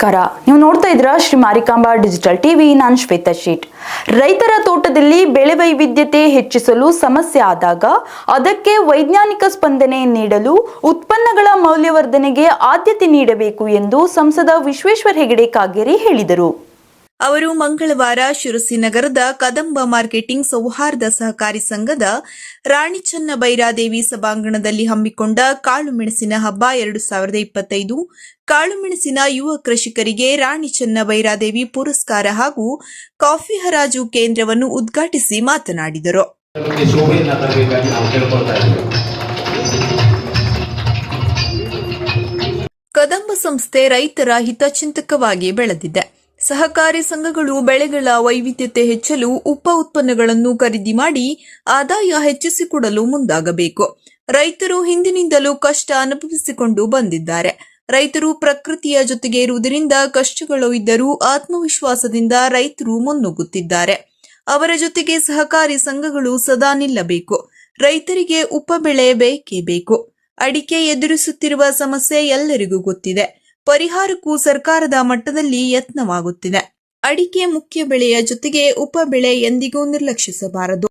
ನಮಸ್ಕಾರ. ನೀವು ನೋಡ್ತಾ ಇದ್ರ ಶ್ರೀ ಮಾರಿಕಾಂಬಾ ಡಿಜಿಟಲ್ ಟಿವಿ. ನಾನು ಶ್ವೇತಾ ಶೀಟ್. ರೈತರ ತೋಟದಲ್ಲಿ ಬೆಳೆ ವೈವಿಧ್ಯತೆ ಹೆಚ್ಚಿಸಲು ಸಮಸ್ಯೆ ಆದಾಗ ಅದಕ್ಕೆ ವೈಜ್ಞಾನಿಕ ಸ್ಪಂದನೆ ನೀಡಲು ಉತ್ಪನ್ನಗಳ ಮೌಲ್ಯವರ್ಧನೆಗೆ ಆದ್ಯತೆ ನೀಡಬೇಕು ಎಂದು ಸಂಸದ ವಿಶ್ವೇಶ್ವರ ಹೆಗಡೆ ಕಾಗೇರಿ ಹೇಳಿದರು. ಅವರು ಮಂಗಳವಾರ ಶಿರಸಿ ನಗರದ ಕದಂಬ ಮಾರ್ಕೆಟಿಂಗ್ ಸೌಹಾರ್ದ ಸಹಕಾರಿ ಸಂಘದ ರಾಣಿ ಚನ್ನ ಬೈರಾದೇವಿ ಸಭಾಂಗಣದಲ್ಲಿ ಹಮ್ಮಿಕೊಂಡ ಕಾಳು ಮೆಣಸಿನ ಹಬ್ಬ ಎರಡು ಸಾವಿರದ ಇಪ್ಪತ್ತೈದು. ಕಾಳು ಮೆಣಸಿನ ಯುವ ಕೃಷಿಕರಿಗೆ ರಾಣಿ ಚನ್ನ ಬೈರಾದೇವಿ ಪುರಸ್ಕಾರ ಹಾಗೂ ಕಾಫಿ ಹರಾಜು ಕೇಂದ್ರವನ್ನು ಉದ್ಘಾಟಿಸಿ ಮಾತನಾಡಿದರು. ಕದಂಬ ಸಂಸ್ಥೆ ರೈತರ ಹಿತಚಿಂತಕವಾಗಿ ಬೆಳೆದಿದೆ. ಸಹಕಾರಿ ಸಂಘಗಳು ಬೆಳೆಗಳ ವೈವಿಧ್ಯತೆ ಹೆಚ್ಚಲು ಉಪ ಉತ್ಪನ್ನಗಳನ್ನು ಖರೀದಿ ಮಾಡಿ ಆದಾಯ ಹೆಚ್ಚಿಸಿಕೊಡಲು ಮುಂದಾಗಬೇಕು. ರೈತರು ಹಿಂದಿನಿಂದಲೂ ಕಷ್ಟ ಅನುಭವಿಸಿಕೊಂಡು ಬಂದಿದ್ದಾರೆ. ರೈತರು ಪ್ರಕೃತಿಯ ಜೊತೆಗೆ ಇರುವುದರಿಂದ ಕಷ್ಟಗಳು ಇದ್ದರೂ ಆತ್ಮವಿಶ್ವಾಸದಿಂದ ರೈತರು ಮುನ್ನುಗ್ಗುತ್ತಿದ್ದಾರೆ. ಅವರ ಜೊತೆಗೆ ಸಹಕಾರಿ ಸಂಘಗಳು ಸದಾ ನಿಲ್ಲಬೇಕು. ರೈತರಿಗೆ ಉಪ ಬೆಳೆ ಬೇಕೇ ಬೇಕು. ಅಡಿಕೆ ಎದುರಿಸುತ್ತಿರುವ ಸಮಸ್ಯೆ ಎಲ್ಲರಿಗೂ ಗೊತ್ತಿದೆ. ಪರಿಹಾರಕ್ಕೂ ಸರ್ಕಾರದ ಮಟ್ಟದಲ್ಲಿ ಯತ್ನವಾಗುತ್ತಿದೆ. ಅಡಿಕೆ ಮುಖ್ಯ ಬೆಳೆಯ ಜೊತೆಗೆ ಉಪ ಬೆಳೆ ಎಂದಿಗೂ ನಿರ್ಲಕ್ಷಿಸಬಾರದು.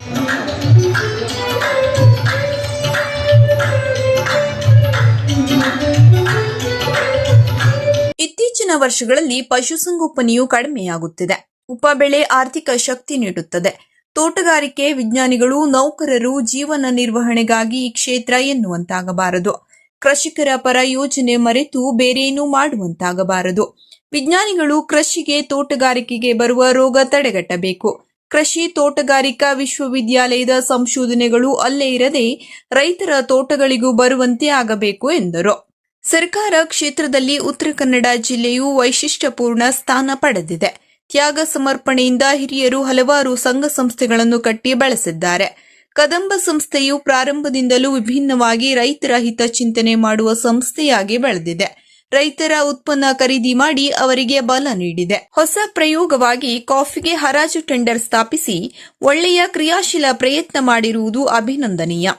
ಇತ್ತೀಚಿನ ವರ್ಷಗಳಲ್ಲಿ ಪಶುಸಂಗೋಪನೆಯು ಕಡಿಮೆಯಾಗುತ್ತಿದೆ. ಉಪಬೆಳೆ ಆರ್ಥಿಕ ಶಕ್ತಿ ನೀಡುತ್ತದೆ. ತೋಟಗಾರಿಕೆ ವಿಜ್ಞಾನಿಗಳು, ನೌಕರರು ಜೀವನ ನಿರ್ವಹಣೆಗಾಗಿ ಈ ಕ್ಷೇತ್ರ ಎನ್ನುವಂತಾಗಬಾರದು. ಕೃಷಿಕರ ಪರ ಯೋಜನೆ ಮರೆತು ಬೇರೇನೂ ಮಾಡುವಂತಾಗಬಾರದು. ವಿಜ್ಞಾನಿಗಳು ಕೃಷಿಗೆ ತೋಟಗಾರಿಕೆಗೆ ಬರುವ ರೋಗ ತಡೆಗಟ್ಟಬೇಕು. ಕೃಷಿ ತೋಟಗಾರಿಕಾ ವಿಶ್ವವಿದ್ಯಾಲಯದ ಸಂಶೋಧನೆಗಳು ಅಲ್ಲೇ ಇರದೆ ರೈತರ ತೋಟಗಳಿಗೂ ಬರುವಂತೆ ಆಗಬೇಕು ಎಂದರು. ಸರ್ಕಾರ ಕ್ಷೇತ್ರದಲ್ಲಿ ಉತ್ತರ ಕನ್ನಡ ಜಿಲ್ಲೆಯು ವೈಶಿಷ್ಟ್ಯಪೂರ್ಣ ಸ್ಥಾನ ಪಡೆದಿದೆ. ತ್ಯಾಗ ಸಮರ್ಪಣೆಯಿಂದ ಹಿರಿಯರು ಹಲವಾರು ಸಂಘ ಸಂಸ್ಥೆಗಳನ್ನು ಕಟ್ಟಿ ಬೆಳೆಸಿದ್ದಾರೆ. ಕದಂಬ ಸಂಸ್ಥೆಯು ಪ್ರಾರಂಭದಿಂದಲೂ ವಿಭಿನ್ನವಾಗಿ ರೈತರ ಹಿತ ಚಿಂತನೆ ಮಾಡುವ ಸಂಸ್ಥೆಯಾಗಿ ಬೆಳೆದಿದೆ. ರೈತರ ಉತ್ಪನ್ನ ಖರೀದಿ ಮಾಡಿ ಅವರಿಗೆ ಬಲ ನೀಡಿದೆ. ಹೊಸ ಪ್ರಯೋಗವಾಗಿ ಕಾಫಿಗೆ ಹರಾಜು ಟೆಂಡರ್ ಸ್ಥಾಪಿಸಿ ಒಳ್ಳೆಯ ಕ್ರಿಯಾಶೀಲ ಪ್ರಯತ್ನ ಮಾಡಿರುವುದು ಅಭಿನಂದನೀಯ.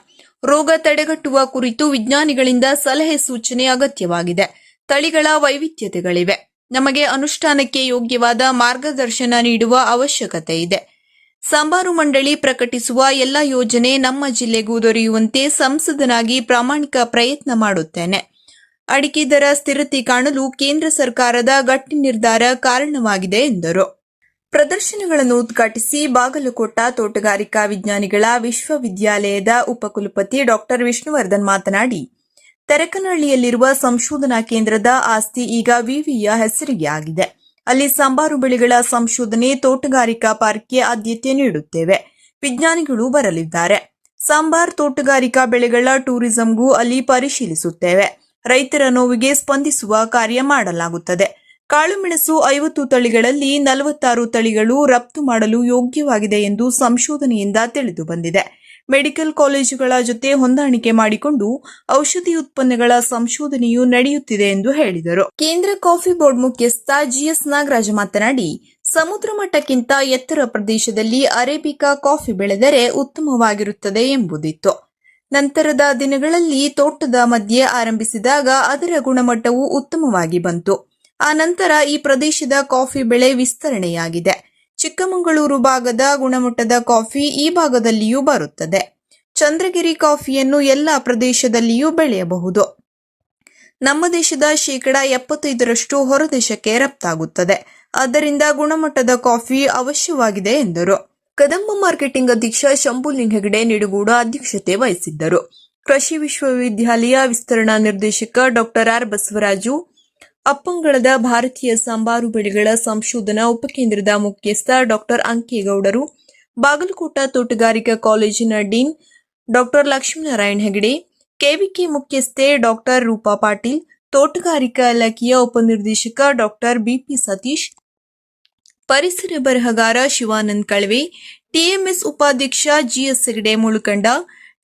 ರೋಗ ತಡೆಗಟ್ಟುವ ಕುರಿತು ವಿಜ್ಞಾನಿಗಳಿಂದ ಸಲಹೆ ಸೂಚನೆ ಅಗತ್ಯವಾಗಿದೆ. ತಳಿಗಳ ವೈವಿಧ್ಯತೆಗಳಿವೆ. ನಮಗೆ ಅನುಷ್ಠಾನಕ್ಕೆ ಯೋಗ್ಯವಾದ ಮಾರ್ಗದರ್ಶನ ನೀಡುವ ಅವಶ್ಯಕತೆ ಇದೆ. ಸಾಂಬಾರು ಮಂಡಳಿ ಪ್ರಕಟಿಸುವ ಎಲ್ಲ ಯೋಜನೆ ನಮ್ಮ ಜಿಲ್ಲೆಗೂ ದೊರೆಯುವಂತೆ ಸಂಸದನಾಗಿ ಪ್ರಾಮಾಣಿಕ ಪ್ರಯತ್ನ ಮಾಡುತ್ತೇನೆ. ಅಡಿಕೆ ದರ ಸ್ಥಿರತೆ ಕಾಣಲು ಕೇಂದ್ರ ಸರ್ಕಾರದ ಗಟ್ಟಿ ನಿರ್ಧಾರ ಕಾರಣವಾಗಿದೆ ಎಂದರು. ಪ್ರದರ್ಶನಗಳನ್ನು ಉದ್ಘಾಟಿಸಿ ಬಾಗಲಕೋಟ ತೋಟಗಾರಿಕಾ ವಿಜ್ಞಾನಿಗಳ ವಿಶ್ವವಿದ್ಯಾಲಯದ ಉಪಕುಲಪತಿ ಡಾಕ್ಟರ್ ವಿಷ್ಣುವರ್ಧನ್ ಮಾತನಾಡಿ, ತೆರಕನಹಳ್ಳಿಯಲ್ಲಿರುವ ಸಂಶೋಧನಾ ಕೇಂದ್ರದ ಆಸ್ತಿ ಈಗ ವಿವಿಯ ಹೆಸರಿಗೆ ಆಗಿದೆ. ಅಲ್ಲಿ ಸಾಂಬಾರು ಬೆಳೆಗಳ ಸಂಶೋಧನೆ, ತೋಟಗಾರಿಕಾ ಪಾರ್ಕ್ಗೆ ಆದ್ಯತೆ ನೀಡುತ್ತೇವೆ. ವಿಜ್ಞಾನಿಗಳು ಬರಲಿದ್ದಾರೆ. ಸಾಂಬಾರ್ ತೋಟಗಾರಿಕಾ ಬೆಳೆಗಳ ಟೂರಿಸಂಗೂ ಅಲ್ಲಿ ಪರಿಶೀಲಿಸುತ್ತೇವೆ. ರೈತರ ನೋವಿಗೆ ಸ್ಪಂದಿಸುವ ಕಾರ್ಯ ಮಾಡಲಾಗುತ್ತದೆ. ಕಾಳುಮೆಣಸು ಐವತ್ತು ತಳಿಗಳಲ್ಲಿ ನಲವತ್ತಾರು ತಳಿಗಳು ರಫ್ತು ಮಾಡಲು ಯೋಗ್ಯವಾಗಿದೆ ಎಂದು ಸಂಶೋಧನೆಯಿಂದ ತಿಳಿದು ಬಂದಿದೆ. ಮೆಡಿಕಲ್ ಕಾಲೇಜುಗಳ ಜೊತೆ ಹೊಂದಾಣಿಕೆ ಮಾಡಿಕೊಂಡು ಔಷಧಿ ಉತ್ಪನ್ನಗಳ ಸಂಶೋಧನೆಯು ನಡೆಯುತ್ತಿದೆ ಎಂದು ಹೇಳಿದರು. ಕೇಂದ್ರ ಕಾಫಿ ಬೋರ್ಡ್ ಮುಖ್ಯಸ್ಥ ಜಿಎಸ್ ನಾಗರಾಜ್ ಮಾತನಾಡಿ, ಸಮುದ್ರ ಮಟ್ಟಕ್ಕಿಂತ ಎತ್ತರ ಪ್ರದೇಶದಲ್ಲಿ ಅರೇಬಿಕಾ ಕಾಫಿ ಬೆಳೆದರೆ ಉತ್ತಮವಾಗಿರುತ್ತದೆ ಎಂಬುದಿತ್ತು. ನಂತರದ ದಿನಗಳಲ್ಲಿ ತೋಟದ ಮಧ್ಯೆ ಆರಂಭಿಸಿದಾಗ ಅದರ ಗುಣಮಟ್ಟವು ಉತ್ತಮವಾಗಿ ಬಂತು. ಆ ನಂತರ ಈ ಪ್ರದೇಶದ ಕಾಫಿ ಬೆಳೆ ವಿಸ್ತರಣೆಯಾಗಿದೆ. ಚಿಕ್ಕಮಗಳೂರು ಭಾಗದ ಗುಣಮಟ್ಟದ ಕಾಫಿ ಈ ಭಾಗದಲ್ಲಿಯೂ ಬರುತ್ತದೆ. ಚಂದ್ರಗಿರಿ ಕಾಫಿಯನ್ನು ಎಲ್ಲ ಪ್ರದೇಶದಲ್ಲಿಯೂ ಬೆಳೆಯಬಹುದು. ನಮ್ಮ ದೇಶದ ಶೇಕಡ ಎಪ್ಪತ್ತೈದರಷ್ಟು ಹೊರದೇಶಕ್ಕೆ ರಫ್ತಾಗುತ್ತದೆ. ಆದ್ದರಿಂದ ಗುಣಮಟ್ಟದ ಕಾಫಿ ಅವಶ್ಯವಾಗಿದೆ ಎಂದರು. ಕದಂಬ ಮಾರ್ಕೆಟಿಂಗ್ ಅಧ್ಯಕ್ಷ ಶಂಭು ಹೆಗಡೆ ನಿಡುಗೂಡ ಅಧ್ಯಕ್ಷತೆ ವಹಿಸಿದ್ದರು. ಕೃಷಿ ವಿಶ್ವವಿದ್ಯಾಲಯ ವಿಸ್ತರಣಾ ನಿರ್ದೇಶಕ ಡಾಕ್ಟರ್ ಆರ್ ಬಸವರಾಜು ಅಪ್ಪಂಗಳದ ಭಾರತೀಯ ಸಾಂಬಾರು ಬೆಳೆಗಳ ಸಂಶೋಧನಾ ಉಪಕೇಂದ್ರದ ಮುಖ್ಯಸ್ಥ ಡಾಕ್ಟರ್ ಅಂಕೇಗೌಡರು, ಬಾಗಲಕೋಟ ತೋಟಗಾರಿಕಾ ಕಾಲೇಜಿನ dean doctor Lakshminarayana Hegde, KVK ಮುಖ್ಯಸ್ಥೆ ಡಾಕ್ಟರ್ ರೂಪಾ ಪಾಟೀಲ್, ತೋಟಗಾರಿಕಾ ಇಲಾಖೆಯ ಉಪನಿರ್ದೇಶಕ ಡಾಕ್ಟರ್ ಬಿಪಿ ಸತೀಶ್, ಪರಿಸರ ಬರಹಗಾರ ಶಿವಾನಂದ್ ಕಳ್ವೆ, ಟಿಎಂಎಸ್ ಉಪಾಧ್ಯಕ್ಷ ಜಿಎಸ್ ಹೆಗಡೆ ಮುಳುಕಂಡ,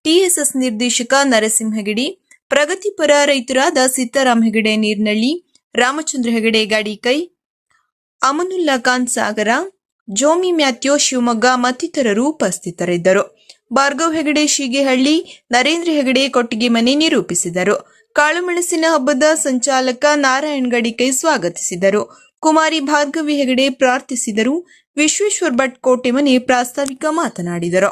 ಟಿಎಸ್ಎಸ್ ನಿರ್ದೇಶಕ ನರಸಿಂಹ ಹೆಗಡೆ, ಪ್ರಗತಿಪರ ರೈತರಾದ ಸೀತಾರಾಮ್ ಹೆಗಡೆ ನೀರ್ನಳ್ಳಿ ರಾಮಚಂದ್ರ ಹೆಗಡೆ ಗಾಡಿಕೈ ಅಮನುಲ್ಲಾ ಖಾನ್ ಸಾಗರ, ಜೋಮಿ ಮ್ಯಾಥ್ಯೋ ಶಿವಮೊಗ್ಗ ಮತ್ತಿತರರು ಉಪಸ್ಥಿತರಿದ್ದರು. ಭಾರ್ಗವ್ ಹೆಗಡೆ ಶೀಗೆಹಳ್ಳಿ, ನರೇಂದ್ರ ಹೆಗಡೆ ಕೊಟ್ಟಿಗೆ ಮನೆ ನಿರೂಪಿಸಿದರು. ಕಾಳುಮೆಣಸಿನ ಹಬ್ಬದ ಸಂಚಾಲಕ ನಾರಾಯಣ್ ಗಡಿಕೈ ಸ್ವಾಗತಿಸಿದರು. ಕುಮಾರಿ ಭಾರ್ಗವಿ ಹೆಗಡೆ ಪ್ರಾರ್ಥಿಸಿದರು. ವಿಶ್ವೇಶ್ವರ್ ಭಟ್ ಕೋಟೆ ಮನೆ ಪ್ರಾಸ್ತಾವಿಕ ಮಾತನಾಡಿದರು.